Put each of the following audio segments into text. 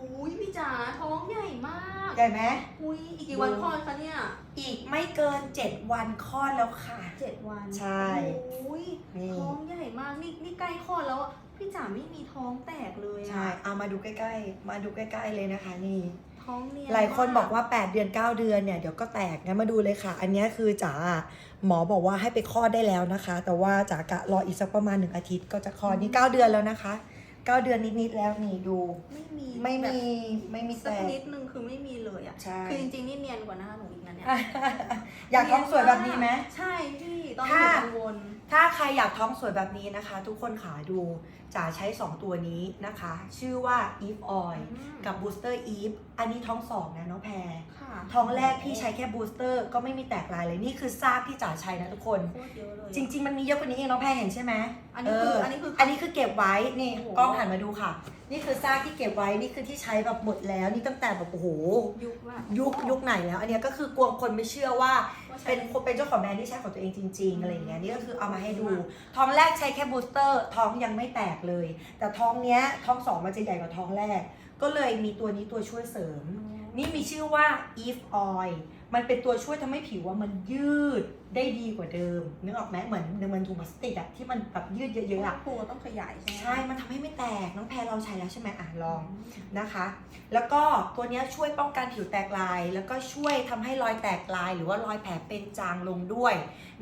อุ้ยพี่จ๋าท้องใหญ่มากใหญ่ไหมอุ้ยอีกกี่วันคลอดคะเนี่ยอีกไม่เกิน7วันคลอดแล้วค่ะ เจ็ดวันใช่อุ้ยนี่ ท้องใหญ่มากนี่นี่ใกล้คลอดแล้วอะพี่จ๋าไม่มีท้องแตกเลยอะใช่เอามาดูใกล้ๆ มาดูใกล้ๆเลยนะคะนี่ ท้องเนี่ยหลายคนบอกว่า 8 เดือน 9 เดือนเนี่ยเดี๋ยวก็แตกงั้นมาดูเลยค่ะ อันเนี้ยคือจ๋าหมอบอกว่าให้ไปคลอดได้แล้วนะคะ แต่ว่าจ๋ากะรออีกสักประมาณหนึ่งอาทิตย์ก็จะคลอดนี่ 9 เดือนแล้วนะคะ 9เดือนนิดๆแล้วนี่ดู ไม่มีไม่แบบมีไม่มีสัแตกกนิดนึงคือไม่มีเลยอะใช่ คือจริงๆนี่เนียนกว่าหน้าหนูอีกนะเนี่ยอยากท้องสวยแบบนี้ไหม ใช่พี่ตอนนี้ถ้าหนูกังวล ถ้าใครอยากท้องสวยแบบนี้นะคะ ทุกคนขาดูจ๋าใช้ 2 ตัวนี้นะคะ ชื่อว่า Eve Oil กับ Booster Eve อันนี้ท้องสองนะน้องแพรค่ะท้องแรกพี่ใช้แค่บูสเตอร์ก็ไม่มีแตกลายเลยนี่คือซากที่จ๋าใช้นะทุกคนโคตรเยอะเลยจริง ๆ มันมีเยอะกว่านี้เองน้องแพรเห็นใช่ไหมอันนี้คือเอันนี้คืออันนี้คือเก็บไว้นี่โอ้โหกล้องหันมาดูค่ะ นี่คือซากที่เก็บไว้นี่คือที่ใช้แบบหมดแล้วนี่ตั้งแต่แบบโอ้โหยุคว่ายุคยุคไหนแล้ว อันเนี้ยก็คือกลัวคนไม่เชื่อว่าว่าใช้เป็นคนเป็นเจ้าของแบรนด์ที่ใช้ของตัวเองจริง ๆอะไรอย่างเงี้ยนี่ก็คือเอามาให้ดูอืมท้องแรกใช้แค่บูสเตอร์ ท้องยังไม่แตกเลย แต่ท้องเนี้ยท้องสองมันจะใหญ่กว่าท้องแรก ก็เลยมีตัวนี้ตัวช่วยเสริม นี่มีชื่อว่า Eve Oil มันเป็นตัวช่วยทำให้ผิวว่ามันยืดได้ดีกว่าเดิมนึกออกไหมเหมือนเหมือนถุงพลาสติกอะที่มันแบบยืดเยอะๆอะครูต้องขยายใช่ไหมใช่ มันทำให้ไม่แตกน้องแพรเราใช้แล้วใช่ไหมอะลองนะคะ แล้วก็ตัวเนี้ยช่วยป้องกันผิวแตกลาย แล้วก็ช่วยทำให้รอยแตกลาย หรือว่ารอยแผลเป็นจางลงด้วย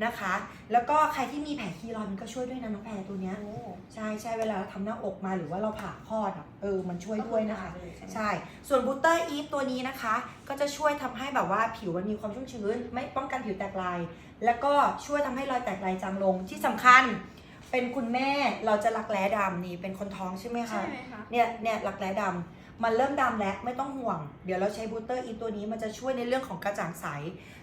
นะคะ แล้วก็ใครที่มีแผลคีรอยมันก็ช่วยด้วยนะน้องแพรตัวเนี้ยโอ้ใช่ใช่เวลาเราทำหน้าอกมาหรือว่าเราผ่าคลอดอะเออมันช่วยด้วยนะคะก็อทาเลยใช่ไหมใช่ ส่วนบูเตอร์อีฟตัวนี้นะคะ ก็จะช่วยทำให้แบบว่าผิวมันมีความชุ่มชื้น ไม่ป้องกันผิวแตกลาย แล้วก็ช่วยทำให้รอยแตกลายจางลงที่สำคัญเป็นคุณแม่เราจะรักแร้ดำนี่เป็นคนท้องใช่ไหมใช่คะไหมคะเนี่ยเนี่ยรักแร้ดำมันเริ่มดำแล้วไม่ต้องห่วง เดี๋ยวเราใช้บูเตอร์อีตัวนี้มันจะช่วยในเรื่องของกระจ่างใส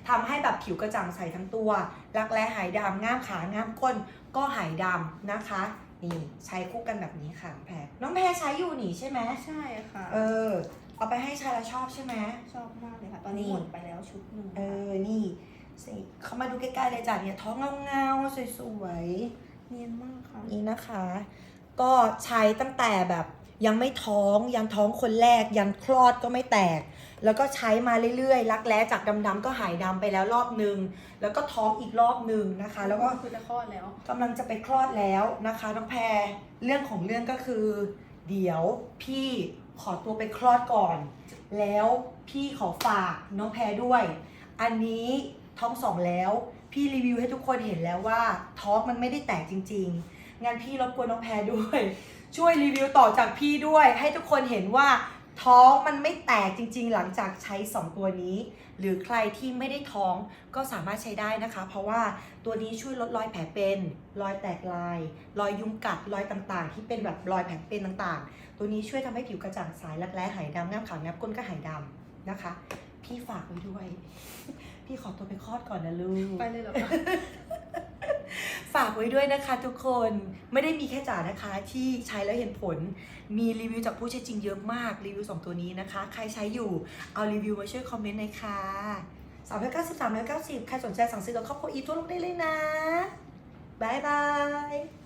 ทำให้แบบผิวกระจ่างใสทั้งตัว รักแร้หายดำง่ามขาง่ามก้น ก็หายดำนะคะนี่ใช้คู่กันแบบนี้ค่ะน้องแพรน้องแพรใช้อยู่นี่ใช่ไหมใช่ค่ะ เออ เอาไปให้ชายแล้วชอบใช่ไหมชอบมากเลยค่ะ ตอนนี้นี่หมดไปแล้วชุดหนึ่งเออ นี่สิเขามาดูใกล้ๆเลยจ้ะเนี่ยท้องเงาๆสวยเนียนมากค่ะ ๆนี่นะคะ ก็ใช้ตั้งแต่แบบยังไม่ท้องยันท้องคนแรกยันคลอดก็ไม่แตก แล้วก็ใช้มาเรื่อยๆรักแร้จากดำๆก็หายดำไปแล้วรอบนึง แล้วก็ท้องอีกรอบนึงนะคะ แล้วก็ คือจะคลอดแล้ว กำลังจะไปคลอดแล้วนะคะน้องแพรเรื่องของเรื่องก็คือ เดี๋ยวพี่ขอตัวไปคลอดก่อน แล้วพี่ขอฝากน้องแพรด้วย อันนี้ท้องสองแล้ว พี่รีวิวให้ทุกคนเห็นแล้วว่าท้องมันไม่ได้แตกจริง ๆงั้นพี่รบกวนน้องแพรด้วย ช่วยรีวิวต่อจากพี่ด้วย ให้ทุกคนเห็นว่า ท้องมันไม่แตกจริง ๆ หลังจากใช้ 2 ตัวนี้ หรือใครที่ไม่ได้ท้องก็สามารถใช้ได้นะคะ เพราะว่าตัวนี้ช่วยลดรอยแผลเป็นรอยแตกลาย รอยยุงกัดรอยต่างๆ ที่เป็นแบบรอยแผลเป็นต่างๆ ตัวนี้ช่วยทำให้ผิวกระจ่างใสรักแร้หายดำง่ามขาวงับก้นก็หายดำนะคะ พี่ฝากไว้ด้วย พี่ขอตัวไปคลอดก่อนนะลูก ไปเลยเหรอ ฝากไว้ด้วยนะคะทุกคนไม่ได้มีแค่จ่านะคะที่ใช้แล้วเห็นผล มีรีวิวจากผู้ใช้จริงเยอะมากรีวิว 2 ตัวนี้นะคะ ใครใช้อยู่เอารีวิวมาช่วยคอมเมนต์หน่อยค่ะสามร้อยเก้าสิบสามร้อยเก้าสิบใครสนใจสั่งซื้อกับครอบครัวอีทั่วโลกได้เลยนะบายบาย